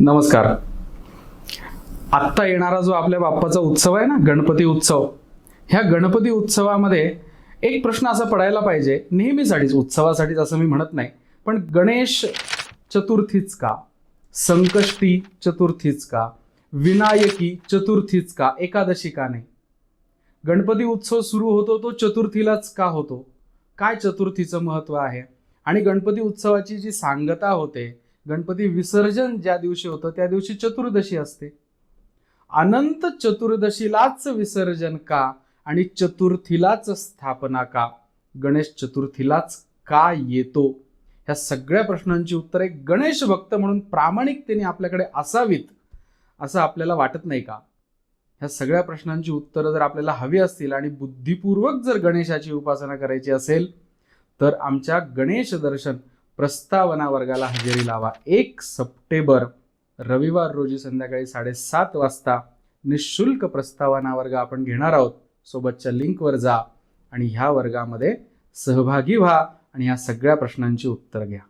नमस्कार. आत्ता येणारा जो आपल्या बाप्पाचा उत्सव आहे ना गणपती उत्सव ह्या गणपती उत्सवामध्ये एक प्रश्न असा पडायला पाहिजे नेहमीसाठीच उत्सवासाठीच असं मी म्हणत नाही पण गणेश चतुर्थीच का? संकष्टी चतुर्थीच का? विनायकी चतुर्थीच का? एकादशी का नाही? गणपती उत्सव सुरू होतो तो चतुर्थीलाच का होतो? काय चतुर्थीचं महत्त्व आहे? आणि गणपती उत्सवाची जी सांगता होते गणपती विसर्जन ज्या दिवशी होतं त्या दिवशी चतुर्दशी असते. अनंत चतुर्दशीलाच विसर्जन का आणि चतुर्थीलाच स्थापना का? गणेश चतुर्थीलाच का येतो? ह्या सगळ्या प्रश्नांची उत्तरे गणेश भक्त म्हणून प्रामाणिकतेने आपल्याकडे असावीत असं आपल्याला वाटत नाही का? ह्या सगळ्या प्रश्नांची उत्तरं जर आपल्याला हवी असतील आणि बुद्धिपूर्वक जर गणेशाची उपासना करायची असेल तर आमच्या गणेश दर्शन प्रस्तावना वर्गाला हजेरी लावा. एक सप्टेंबर रविवार रोजी संध्याकाळी साडेसात वाजता निशुल्क प्रस्तावना वर्ग आपण घेणार आहोत. सोबतच्या लिंकवर जा आणि ह्या वर्गामध्ये सहभागी व्हा आणि ह्या सगळ्या प्रश्नांची उत्तर घ्या.